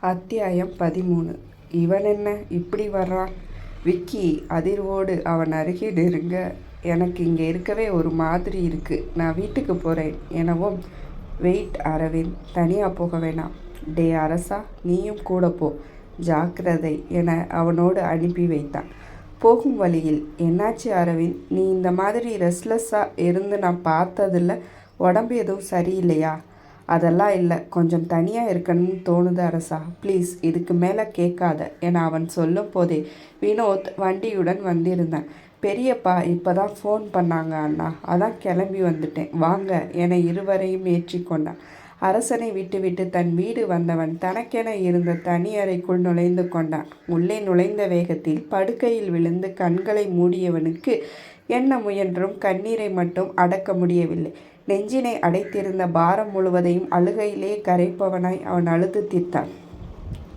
அத்தியாயம் பதிமூணு. இவன் என்ன இப்படி வர்றான் விக்கி அதிர்வோடு அவன் அருகே நெருங்க எனக்கு இங்கே இருக்கவே ஒரு மாதிரி இருக்குது நான் வீட்டுக்கு போகிறேன் எனவும் வெயிட் அரவிந்த். தனியாக போக வேணாம். டே அரசா நீயும் கூட போ. ஜாக்கிரதை என அவனோடு அனுப்பி வைத்தான். போகும் வழியில் என்னாச்சு அரவிந்த்? நீ இந்த மாதிரி ரெஸ்ட்லெஸ்ஸாக இருந்து நான் பார்த்ததில்ல. உடம்பு எதுவும் சரியில்லையா? அதெல்லாம் இல்லை. கொஞ்சம் தனியாக இருக்கணும்னு தோணுது அரசா. ப்ளீஸ் இதுக்கு மேலே கேட்காத. என அவன் சொல்லும் போதே வினோத் வண்டியுடன் வந்திருந்தான். பெரியப்பா இப்போ தான் ஃபோன் பண்ணாங்க அண்ணா. அதான் கிளம்பி வந்துட்டேன். வாங்க என இருவரையும் ஏற்றிக்கொண்டான் அரசனை விட்டுவிட்டு தன் வீடு வந்தவன் தனக்கென இருந்த தனி அறைக்குள் நுழைந்து கொண்டான். உள்ளே நுழைந்த வேகத்தில் படுக்கையில் விழுந்து கண்களை மூடியவனுக்கு என்ன முயன்றும் கண்ணீரை மட்டும் அடக்க முடியவில்லை. நெஞ்சினை அடைத்திருந்த பாரம் முழுவதையும் அழுகையிலே கரைப்பவனாய் அவன் அழுது தீர்த்தான்.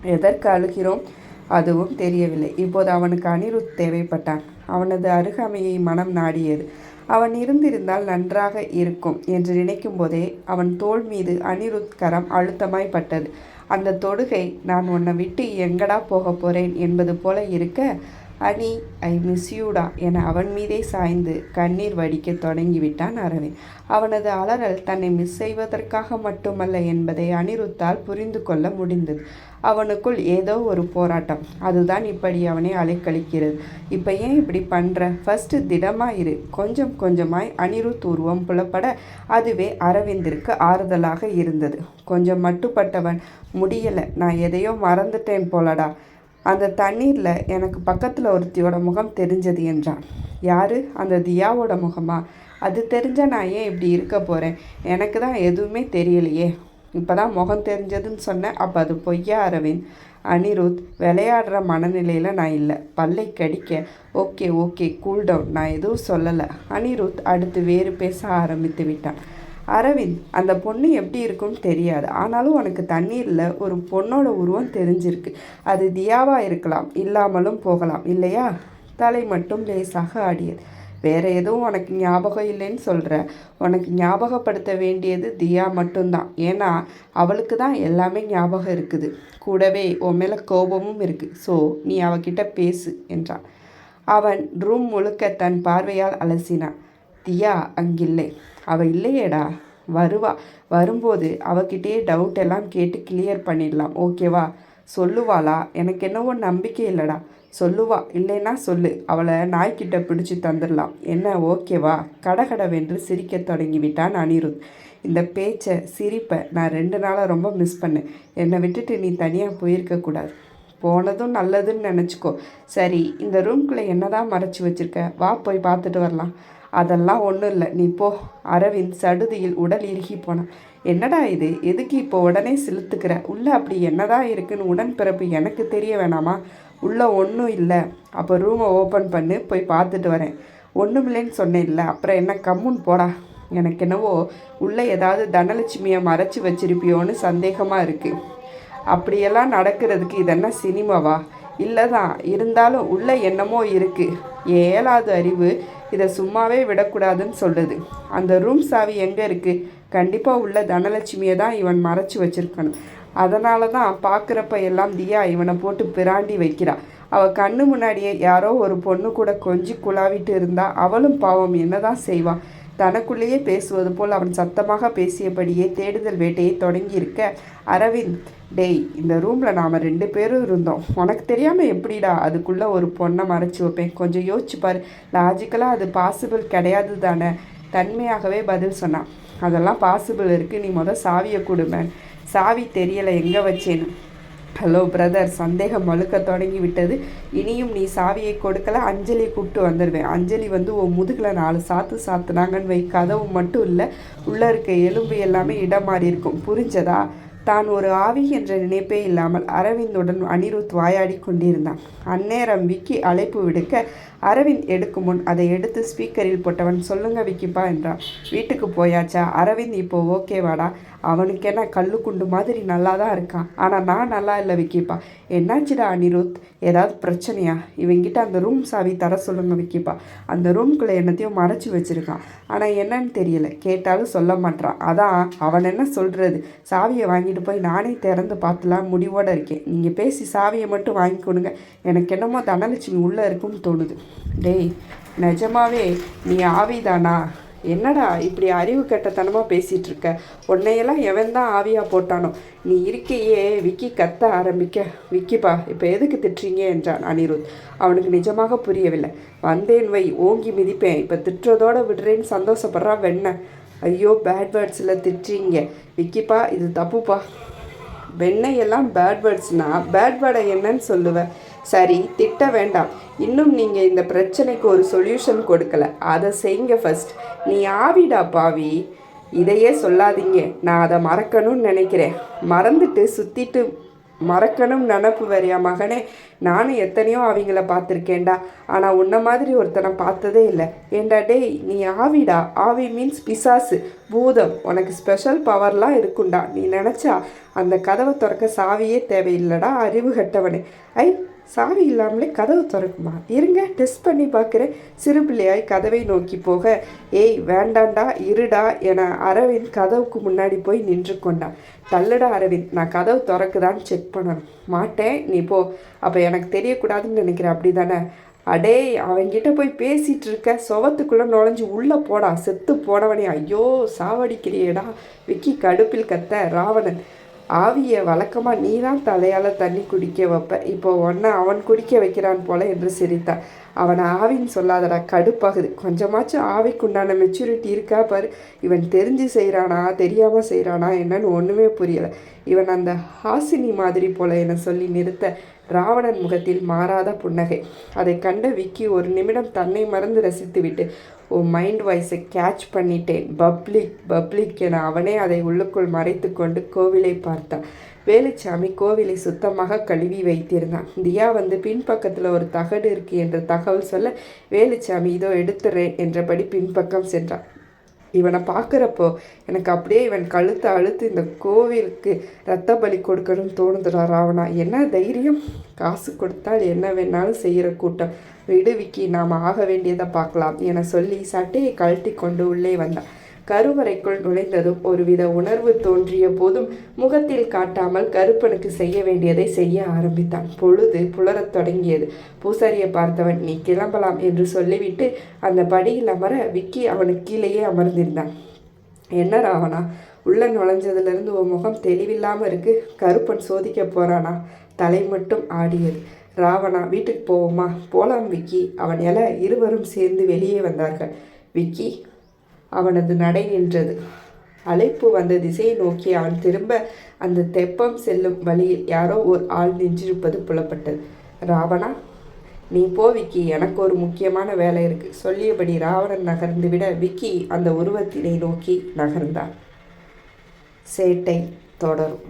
எதற்கு அழுகிறோம்? அதுவும் தெரியவில்லை. இப்போது அவனுக்கு அனிருத் தேவைப்பட்டான். அவனது அருகாமையை மனம் நாடியது. அவன் இருந்திருந்தால் நன்றாக இருக்கும் என்று நினைக்கும் போதே அவன் தோள் மீது அனிருத் கரம் அழுத்தமாய் பட்டது. அந்த தொடுகை நான் உன்னை விட்டு எங்கடா போக போறேன்? என்பது போல இருக்க அனி ஐ மிஸ் யூடா என அவன் மீதே சாய்ந்து கண்ணீர் வடிக்க தொடங்கிவிட்டான் அரவிந்த். அவனது அலறல் தன்னை மிஸ் செய்வதற்காக மட்டுமல்ல என்பதை அனிருத்தால் புரிந்து கொள்ள முடிந்தது. அவனுக்குள் ஏதோ ஒரு போராட்டம். அதுதான் இப்படி அவனை அலைக்கழிக்கிறது. இப்போ ஏன் இப்படி பண்ணுற ஃபஸ்ட்டு திடமாக இரு. கொஞ்சம் கொஞ்சமாய் அனிருத் உருவம் புலப்பட அதுவே அரவிந்திற்கு ஆறுதலாக இருந்தது. கொஞ்சம் மட்டுப்பட்டவன். முடியலை. நான் எதையோ மறந்துட்டேன் போலடா. அந்த தண்ணீரில் எனக்கு பக்கத்தில் ஒருத்தியோட முகம் தெரிஞ்சது என்றான். யார்? அந்த தியாவோட முகமா? அது தெரிஞ்சால் நான் ஏன் இப்படி இருக்க போகிறேன் எனக்கு தான் எதுவுமே தெரியலையே. இப்போ தான் முகம் தெரிஞ்சதுன்னு சொன்னேன். அப்போ அது பொய்யா அரவிந்த்? அனிருத் விளையாடுற மனநிலையில் நான் இல்லை. பல்லை கடிக்க. ஓகே ஓகே கூல் டவுன் நான் எதுவும் சொல்லலை. அனிருத் அடுத்து வேறு பேச ஆரம்பித்து விட்டான். அரவிந்த் அந்த பொண்ணு எப்படி இருக்கும்னு தெரியாது. ஆனாலும் உனக்கு தண்ணீரில் ஒரு பொண்ணோட உருவம் தெரிஞ்சிருக்கு. அது தியாவாக இருக்கலாம் இல்லாமலும் போகலாம் இல்லையா? தலை மட்டும் லேசாக ஆடியது. வேற எதுவும் உனக்கு ஞாபகம் இல்லைன்னு சொல்கிற உனக்கு ஞாபகப்படுத்த வேண்டியது தியா மட்டும்தான். ஏன்னா அவளுக்கு தான் எல்லாமே ஞாபகம் இருக்குது. கூடவே உன் மேலே கோபமும் இருக்குது ஸோ நீ அவகிட்ட பேசு என்றான். அவன் ரூம் முழுக்க தன் பார்வையால் அலசினான். தியா அங்கில்லை. அவள் இல்லையேடா வருவா. வரும்போது அவகிட்டே டவுட் எல்லாம் கேட்டு கிளியர் பண்ணிடலாம். ஓகேவா சொல்லுவாளா? எனக்கு என்னவோ நம்பிக்கை இல்லைடா. சொல்லுவா. இல்லைன்னா சொல்லு. அவளை நாய்க்கிட்ட பிடிச்சி தந்துடலாம். என்ன? ஓகேவா கடகடவென்று சிரிக்க தொடங்கிவிட்டான் அனிருத். இந்த பேச்சை சிரிப்பை நான் ரெண்டு நாளாக ரொம்ப மிஸ் பண்ணேன். என்னை விட்டுட்டு நீ தனியாக போயிருக்கக்கூடாது போனதும் நல்லதுன்னு நினச்சிக்கோ. சரி இந்த ரூம்குள்ளே என்னதான் மறைச்சி வச்சுருக்க? வா போய் பார்த்துட்டு வரலாம். அதெல்லாம் ஒன்றும் இல்லை. நீ போ. அரவிந்த் சடுதியில் உடல் இறுகி போனான். என்னடா இது? எதுக்கு இப்போ உடனே செலுத்துக்கிற? உள்ளே அப்படி என்னதான் இருக்குன்னு உடன்பிறப்பு எனக்கு தெரிய வேணாமா? உள்ளே ஒன்றும் இல்லை. அப்போ ரூமை ஓப்பன் பண்ணு போய் பார்த்துட்டு வரேன். ஒன்றும் இல்லைன்னு சொன்னேன் இல்லை. அப்புறம் என்ன? கம்முன்னு போடா. எனக்கு என்னவோ உள்ளே ஏதாவது தனலட்சுமியை மறைச்சி வச்சிருப்பியோன்னு சந்தேகமாக இருக்குது அப்படியெல்லாம் நடக்கிறதுக்கு இதென்ன சினிமாவா? இல்லை தான் இருந்தாலும் உள்ளே என்னமோ இருக்குது ஏழாவது அறிவு இதை சும்மாவே விடக்கூடாதுன்னு சொல்லுது அந்த ரூம் சாவி எங்கே இருக்குது கண்டிப்பாக உள்ள தனலட்சுமியை தான் இவன் மறைச்சி வச்சுருக்கணும். அதனால தான் பார்க்குறப்ப எல்லாம் தியா இவனை போட்டு பிராண்டி வைக்கிறா. அவள் கண்ணு முன்னாடியே யாரோ ஒரு பொண்ணு கூட கொஞ்சி குழாவிட்டு இருந்தா அவளும் பாவம் என்னதான் செய்வான் தனக்குள்ளேயே பேசுவது போல் அவன் சத்தமாக பேசியபடியே தேடுதல் வேட்டையை தொடங்கியிருக்க அரவிந்த் டேய் இந்த ரூமில் நாம் ரெண்டு பேரும் இருந்தோம். உனக்கு தெரியாமல் எப்படிடா அதுக்குள்ளே ஒரு பொண்ணை மறைச்சி வைப்பேன்? கொஞ்சம் யோசிச்சு பாரு. லாஜிக்கலாக அது பாசிபிள் கிடையாது தானே? தன்மையாகவே பதில் சொன்னான். அதெல்லாம் பாசிபிள் இருக்குது நீ மொதல் சாவியை கொடுமேன் சாவி தெரியலை. எங்கே வச்சேன்னு. ஹலோ பிரதர் சந்தேகம் மழுக்க தொடங்கி விட்டது இனியும் நீ சாவியை கொடுக்கல அஞ்சலியை கூப்பிட்டு வந்துடுவேன் அஞ்சலி வந்து உன் முதுகில் நாலு சாத்து சாத்துனாங்கன்னு வை. கதவு மட்டும் இல்லை உள்ளே இருக்க எலும்பு எல்லாமே இடம் மாறி இருக்கும். புரிஞ்சதா? தான் ஒரு ஆவி என்ற நினைப்பே இல்லாமல் அரவிந்துடன் அனிருத் வாயாடி கொண்டிருந்தான். அந்நேரம் விக்கி அழைப்பு விடுக்க அரவிந்த் எடுக்கும் முன் அதை எடுத்து ஸ்பீக்கரில் போட்டவன் சொல்லுங்க விக்கிப்பா என்றான். வீட்டுக்கு போயாச்சா? அரவிந்த் இப்போ ஓகேவாடா அவனுக்கு என்ன கல்லு குண்டு மாதிரி நல்லா தான் இருக்கான். ஆனால் நான் நல்லா இல்லை விக்கிப்பா. என்னாச்சுடா அனிருத்? ஏதாவது பிரச்சனையா? இவங்கிட்ட அந்த ரூம் சாவி தர சொல்லுங்க விக்கிப்பா. அந்த ரூம்குள்ளே என்னத்தையும் மறைச்சி வச்சுருக்கான். ஆனால் என்னன்னு தெரியல. கேட்டாலும் சொல்ல மாட்டான் அதான் அவன் என்ன சொல்கிறது சாவியை வாங்கிட்டு போய் நானே திறந்து பார்த்துலாம் முடிவோடு இருக்கேன். நீங்கள் பேசி சாவியை மட்டும் வாங்கி கொடுங்க எனக்கு என்னமோ தனலட்சுமி உள்ளே இருக்கும்னு தோணுது. டேய் நிஜமாவே நீ ஆவிதானா? என்னடா இப்படி அறிவு கெட்டத்தனமாக பேசிகிட்டு இருக்க உன்னையெல்லாம் எவன் தான் ஆவியாக போட்டானோ? நீ இருக்கையே விக்கி கத்த ஆரம்பிக்க. விக்கிப்பா இப்போ எதுக்கு திட்டுறீங்க என்றான் அனிருத். அவனுக்கு நிஜமாக புரியவில்லை. வந்தேன் வை ஓங்கி மிதிப்பேன். இப்போ திட்டுறதோட விடுறேன்னு சந்தோஷப்படுறா வெண்ண. ஐயோ பேட் வேர்ட்ஸில் திட்டுறீங்க. விக்கிப்பா இது தப்புப்பா. வெண்ணையெல்லாம் பேட் வேர்ட்ஸ்னா பேட் வேர்டை என்னன்னு சொல்லுவேன் சரி திட்ட வேண்டாம். இன்னும் நீங்கள் இந்த பிரச்சனைக்கு ஒரு சொல்யூஷன் கொடுக்கல. அதை செய்யுங்க ஃபர்ஸ்ட் நீ ஆவிடா பாவி. இதையே சொல்லாதீங்க. நான் அதை மறக்கணும்னு நினைக்கிறேன். மறந்துட்டு சுற்றிட்டு மறக்கணும் நினப்பு வரையா மகனே. நானும் எத்தனையோ அவங்கள பார்த்துருக்கேன்டா. ஆனால் உன்ன மாதிரி ஒருத்தனை பார்த்ததே இல்லை. ஏண்டா டேய் நீ ஆவிடா. ஆவி மீன்ஸ் பிசாசு. பூதம். உனக்கு ஸ்பெஷல் பவர்லாம் இருக்குண்டா நீ நினச்சா அந்த கதவை திறக்க சாவியே தேவையில்லடா. அறிவு கட்டவனே. ஐ சாவி இல்லாமலே கதவு திறக்குமா? இருங்க டெஸ்ட் பண்ணி பார்க்குறேன். சிறு பிள்ளையாய் கதவை நோக்கி போக. ஏய் வேண்டாண்டா இருடா என அரவிந்த் கதவுக்கு முன்னாடி போய் நின்று கொண்டான். தள்ளுடா அரவிந்த் நான் கதவு திறக்குதான்னு செக் பண்ணணும். மாட்டேன் நீ போ. அப்போ எனக்கு தெரியக்கூடாதுன்னு நினைக்கிறேன் அப்படி தானே அடே அவங்கிட்ட போய் பேசிகிட்டு இருக்க. சுவத்துக்குள்ளே நுழைஞ்சு உள்ளே போடா. செத்து போனவனே. ஐயோ சாவடிக்கிறியேடா. விக்கி கடுப்பில் கத்த ராவணன். ஆவியை வழக்கமாக நீ தான் தலையால் தண்ணி குடிக்க வைப்ப. இப்போ ஒன்றை அவன் குடிக்க வைக்கிறான் போல என்று சிரித்தான் அவனை ஆவின்னு சொல்லாதடா கடுப்பாகுது. கொஞ்சமாச்சும் ஆவிக்குண்டான மெச்சூரிட்டி இருக்கா பாரு. இவன் தெரிஞ்சு செய்கிறானா தெரியாமல் செய்கிறானா என்னன்னு ஒன்றுமே புரியலை. இவன் அந்த ஹாசினி மாதிரி போல என சொல்லி நிறுத்த ராவணன் முகத்தில் மாறாத புன்னகை. அதை கண்ட விக்கி ஒரு நிமிடம் தன்னை மறந்து ரசித்துவிட்டு உன் மைண்ட் வாய்ஸை கேட்ச் பண்ணிட்டேன். பப்ளிக் பப்ளிக் என அவனே அதை உள்ளுக்குள் மறைத்து கொண்டு கோவிலை பார்த்தான். வேலுச்சாமி கோவிலை சுத்தமாக கழுவி வைத்திருந்தான். தியா வந்து பின்பக்கத்தில் ஒரு தகடு இருக்கு என்ற தகவல் சொல்ல வேலுச்சாமி இதோ எடுத்துறேன் என்றபடி பின்பக்கம் சென்றான். இவனை பார்க்குறப்போ எனக்கு அப்படியே இவன் கழுத்தை அழுத்து இந்த கோவிலுக்கு ரத்த பலி கொடுக்கணும்னு தோணுதுடா ராவணா. என்ன தைரியம்? காசு கொடுத்தால் என்ன வேணாலும் செய்கிற கூட்டம். விடுவிக்கி நாம் ஆக வேண்டியதை பார்க்கலாம் என சொல்லி சட்டையை கழட்டி கொண்டு உள்ளே வந்தான். கருவறைக்குள் நுழைந்ததும் ஒருவித உணர்வு தோன்றிய போதும் முகத்தில் காட்டாமல் கருப்பனுக்கு செய்ய வேண்டியதை செய்ய ஆரம்பித்தான். பொழுது புலரத் தொடங்கியது. பூசாரியை பார்த்தவன் நீ கிளம்பலாம் என்று சொல்லிவிட்டு அந்த படியில் அமர விக்கி அவனுக்கு கீழேயே அமர்ந்திருந்தான். என்ன ராவணா உள்ள நுழைஞ்சதுலேருந்து உன் முகம் தெளிவில்லாமல் இருக்கு. கருப்பன் சோதிக்க போறானா தலை மட்டும் ஆடியது. ராவணா வீட்டுக்கு போவோமா? போலாம் விக்கி அவன் எல இருவரும் சேர்ந்து வெளியே வந்தார்கள். விக்கி அவனது நடை நின்றது. அழைப்பு வந்த திசையை நோக்கி அவன் திரும்ப அந்த தெப்பம் செல்லும் வழியில் யாரோ ஒரு ஆள் நின்றிருப்பது புலப்பட்டது. ராவணா நீ போ விக்கி எனக்கு ஒரு முக்கியமான வேலை இருக்கு. சொல்லியபடி ராவணன் நகர்ந்து விட விக்கி அந்த உருவத்தினை நோக்கி நகர்ந்தான். சேட்டை தொடரும்.